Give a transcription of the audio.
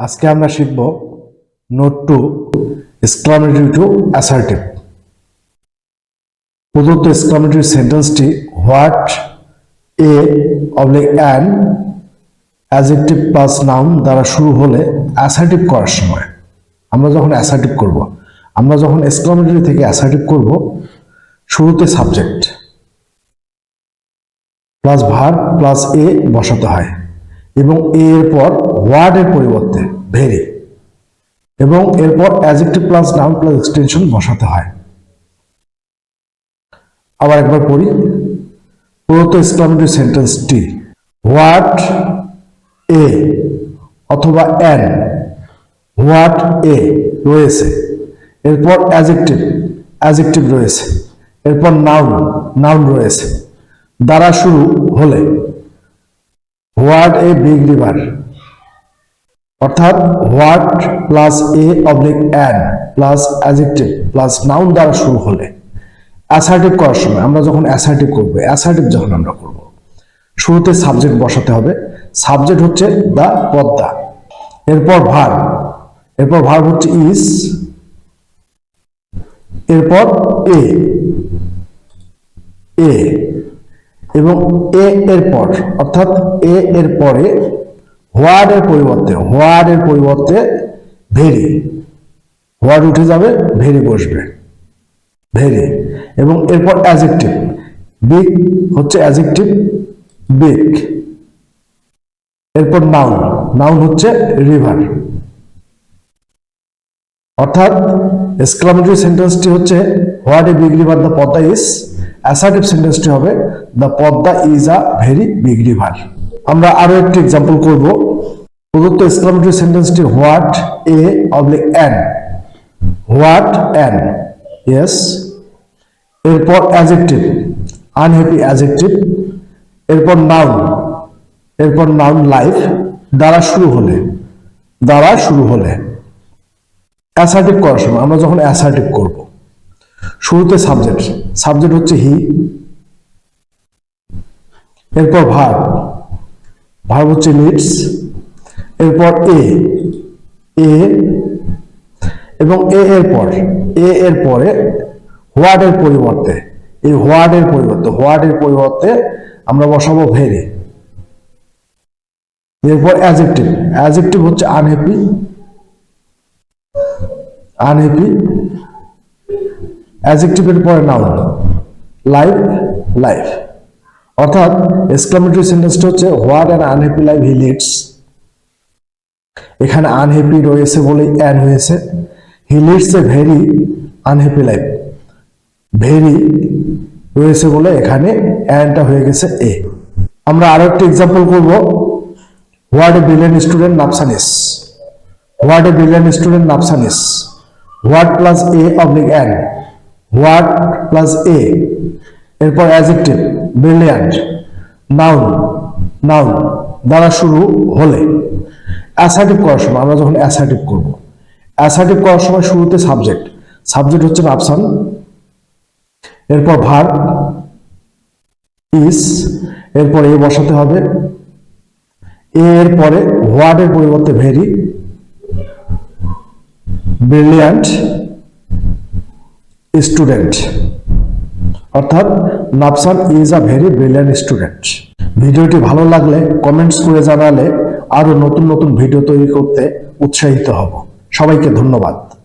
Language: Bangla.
আজকে আমরা শিখব note to exclamatory to assertive প্রদত্ত exclamatory সেন্টেন্সটি what, a, oblique an, adjective plus noun দ্বারা শুরু হলে অ্যাসার্টিভ করার সময়। আমরা যখন অ্যাসার্টিভ করব, আমরা যখন এক্সক্লামেটরি থেকে অ্যাসার্টিভ করব, শুরুতে subject plus verb plus a বসাতে হয় এবং এ এর পর ওয়ার্ড এর পরিবর্তে ভেরি এবং এরপর adjective plus noun plus extension বসাতে হয়। আবার একবার পড়ি। প্রদত্ত এক্সক্লামেটরি সেন্টেন্সটি হোয়াট এ অথবা অ্যান হোয়াট এ রয়েছে। এরপর অ্যাজেক্টিভ অ্যাজেক্টিভ রয়েছে। এরপর নাউন নাউন রয়েছে। দ্বারা শুরু হলে হোয়াট এ বিগ রিভার অর্থাৎ what plus a oblique an plus adjective plus noun দ্বারা শুরু হলে অ্যাসার্টিভ করার সময় আমরা যখন অ্যাসার্টিভ করব, অ্যাসার্টিভ যখন আমরা করব, শুরুতে সাবজেক্ট বসাতে হবে। সাবজেক্ট হচ্ছে দা পদ্মা। এরপর ভার এরপর ভার হচ্ছে ইস এরপর এ। এ। এবং এ এর পর, অর্থাৎ এ এর পরে হোয়ার এর পরিবর্তে হোয়ার এর পরিবর্তে ভেরি। হোয়ার উঠে যাবে? ভেরি বসবে। ভেরি। এবং এরপর অ্যাজেক্টিভ বিগ হচ্ছে অ্যাজেক্টিভ বিগ। এরপর নাউন নাউন হচ্ছে রিভার অর্থাৎ এক্সক্লামেটরি সেন্টেন্সটি হচ্ছে, what a big river the Padma is? Assertive সেন্টেন্সটি হবে, the Padma is a very big river আমরা আরও একটি এক্সাম্পল করব। প্রদত্ত exclamatory সেন্টেন্সটি what a oblique an what an yes এরপর অ্যাজেক্টিভ আনহ্যাপি অ্যাজেক্টিভ এরপর নাউন এরপর নাউন লাইফ দ্বারা শুরু হলে। দ্বারা শুরু হলে। অ্যাসার্টিভ করার সময় আমরা যখন অ্যাসার্টিভ করব। শুরুতে সাবজেক্ট সাবজেক্ট হচ্ছে হি এরপর ভার ভার হচ্ছে লিডস এরপর এ এবং এ এর পর, এ এর পরে হোয়াট এর পরিবর্তে, এই হোয়াট এর পরিবর্তে, হোয়াট এর পরিবর্তে আমরা বসাবো ভেরি। এরপর অ্যাজেক্টিভ অ্যাজেক্টিভ হচ্ছে আনহ্যাপি আনহ্যাপি অ্যাজেক্টিভের পরে নাউন লাইফ লাইফ অর্থাৎ এক্সক্লামেটরি সেন্টেন্সটা হচ্ছে what an unhappy life he leads এখানে আনহ্যাপি রয়েছে বলে অ্যান হয়েছে। He leads a very unhappy life very রয়েছে বলে এখানে অ্যানটা হয়ে গেছে এ আমরা আরও একটি এক্সাম্পল করব। What a brilliant student Nafsan is what a brilliant student Nafsan is what plus a oblique an what plus a এরপর অ্যাজেক্টিভ ব্রিলিয়ান্ট নাউন নাউন দ্বারা শুরু হলে। অ্যাসার্টিভ করার সময় আমরা যখন অ্যাসার্টিভ করব অ্যাসার্টিভ করার সময় শুরুতে সাবজেক্ট সাবজেক্ট হচ্ছে নাপসান এরপর ভার ইস এরপর এ বসাতে হবে এর পরে হোয়াট পরিবর্তে ভেরি ব্রিলিয়ান্ট স্টুডেন্ট অর্থাৎ Nafsan is a very brilliant student ভিডিওটি ভালো লাগলে কমেন্টস করে জানালে আরও নতুন নতুন ভিডিও তৈরি করতে উৎসাহিত হব। সবাইকে ধন্যবাদ।